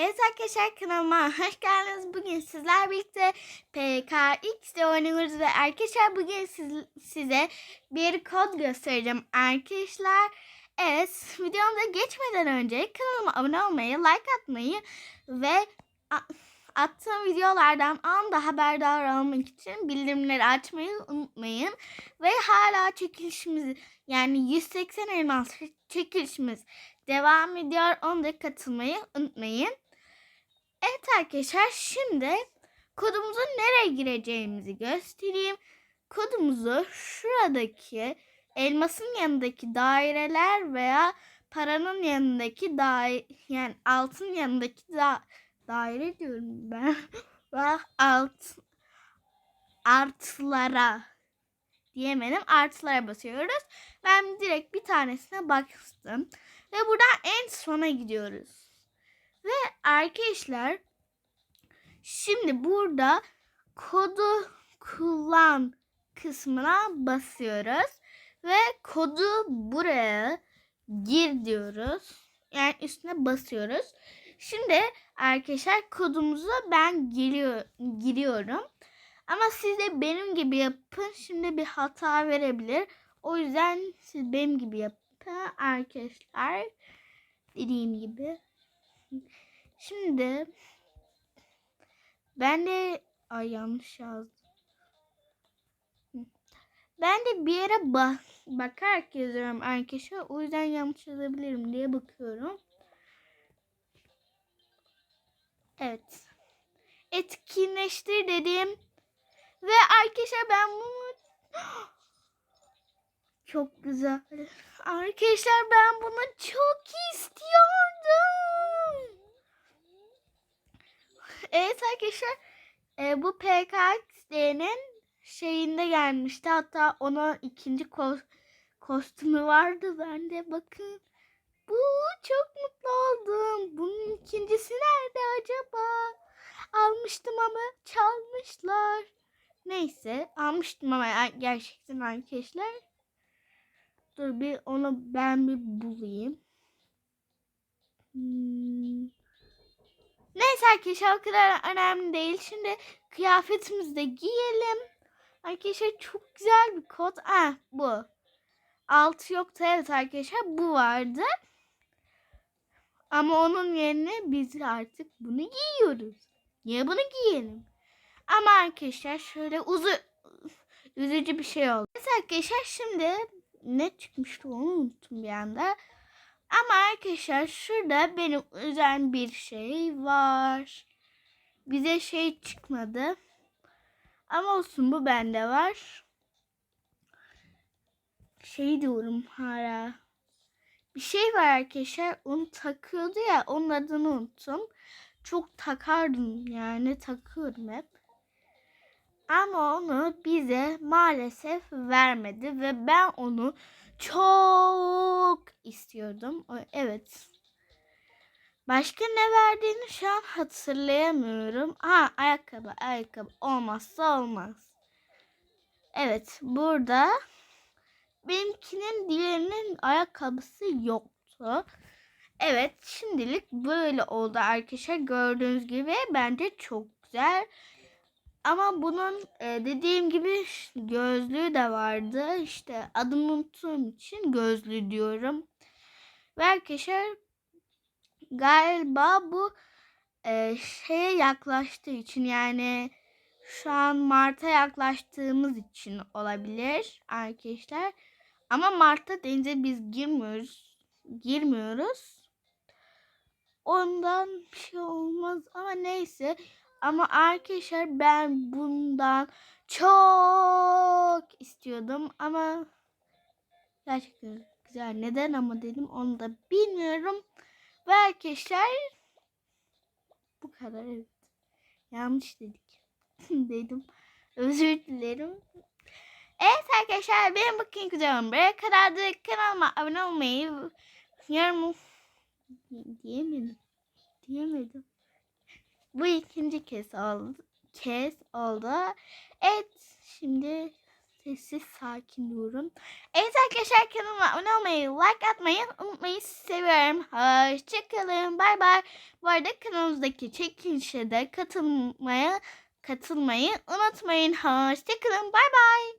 Evet arkadaşlar kanalıma hoş geldiniz. Bugün sizler birlikte PKX'de oynuyoruz ve arkadaşlar bugün siz, size bir kod göstereceğim arkadaşlar. Evet videomuza geçmeden önce kanalıma abone olmayı, like atmayı ve attığım videolardan anda haberdar olmak için bildirimleri açmayı unutmayın. Ve hala çekilişimiz yani 180 elmas çekilişimiz devam ediyor. Onu da katılmayı unutmayın. Evet arkadaşlar şimdi kodumuzu nereye gireceğimizi göstereyim. Kodumuzu şuradaki elmasın yanındaki daireler veya paranın yanındaki daire yani altın yanındaki da daire diyorum ben. Alt artılara diyemedim. Artılara basıyoruz. Ben direkt bir tanesine bastım. Ve buradan en sona gidiyoruz. Ve arkadaşlar şimdi burada kodu kullan kısmına basıyoruz. Ve kodu buraya gir diyoruz. Yani üstüne basıyoruz. Şimdi arkadaşlar kodumuzu ben giriyor, giriyorum. Ama siz de benim gibi yapın. Şimdi bir hata verebilir. O yüzden siz benim gibi yapın arkadaşlar. Dediğim gibi. Şimdi ben de ay yanlış yazdım. Ben de bir yere bak bakarak yazıyorum arkadaşlar. O yüzden yanlış yazabilirim diye bakıyorum. Evet. Etkinleştir dedim. Ve arkadaşlar ben bunu çok güzel. Arkadaşlar ben bunu çok istiyordum. Evet arkadaşlar e, bu PKX'nin şeyinde gelmişti. Hatta ona ikinci ko- kostümü vardı bende. Bakın. Bu çok mutlu oldum. Bunun ikincisi nerede acaba? Almıştım ama çalmışlar. Neyse almıştım ama gerçekten arkadaşlar. Dur bir onu ben bir bulayım. Hmm. Neyse arkadaşlar o kadar önemli değil. Şimdi kıyafetimizi de giyelim. Arkadaşlar çok güzel bir kod. Ah bu. Altı yoktu evet arkadaşlar bu vardı. Ama onun yerine biz artık bunu giyiyoruz. Niye bunu giyelim? Ama arkadaşlar şöyle uzu üzücü bir şey oldu. Evet arkadaşlar şimdi ne çıkmıştı onu unuttum bir anda. Ama arkadaşlar şurada benim özel bir şey var. Bize şey çıkmadı. Ama olsun bu bende var. Şey diyorum hala. Bir şey var arkadaşlar. Onu takıyordu ya. Onun adını unuttum. Çok takardım yani takıyorum hep. Ama onu bize maalesef vermedi ve ben onu çok istiyordum. Evet. Başka ne verdiğini şu an hatırlayamıyorum. Ha ayakkabı, ayakkabı olmazsa olmaz. Evet, burada benimkinin diğerinin ayakkabısı yoktu. Evet, şimdilik böyle oldu arkadaşlar. Gördüğünüz gibi bence çok güzel. Ama bunun e, dediğim gibi gözlüğü de vardı. İşte adını unuttuğum için gözlüğü diyorum. Ve arkadaşlar galiba bu e, şeye yaklaştığı için yani şu an Mart'a yaklaştığımız için olabilir arkadaşlar. Ama Mart'ta denize biz girmiyoruz. Girmiyoruz. Ondan bir şey olmaz ama neyse. Ama arkadaşlar ben bundan çok istiyordum ama gerçekten güzel. Neden ama dedim onu da bilmiyorum. Ve arkadaşlar bu kadar evet. Yanlış dedik. dedim. Özür dilerim. Evet arkadaşlar benim bugünkü videom buraya kadardı. Kanalıma abone olmayı yorum diyemedim. Diyemedim. Bu ikinci kez oldu. Kez oldu. Evet şimdi Sessiz sakin durun. Evet arkadaşlar kanalıma abone olmayı, like atmayı unutmayın. Sizi seviyorum. Hoşçakalın. Bay bay. Bu arada kanalımızdaki çekilişe de katılmaya katılmayı unutmayın. Hoşçakalın. Bay bay.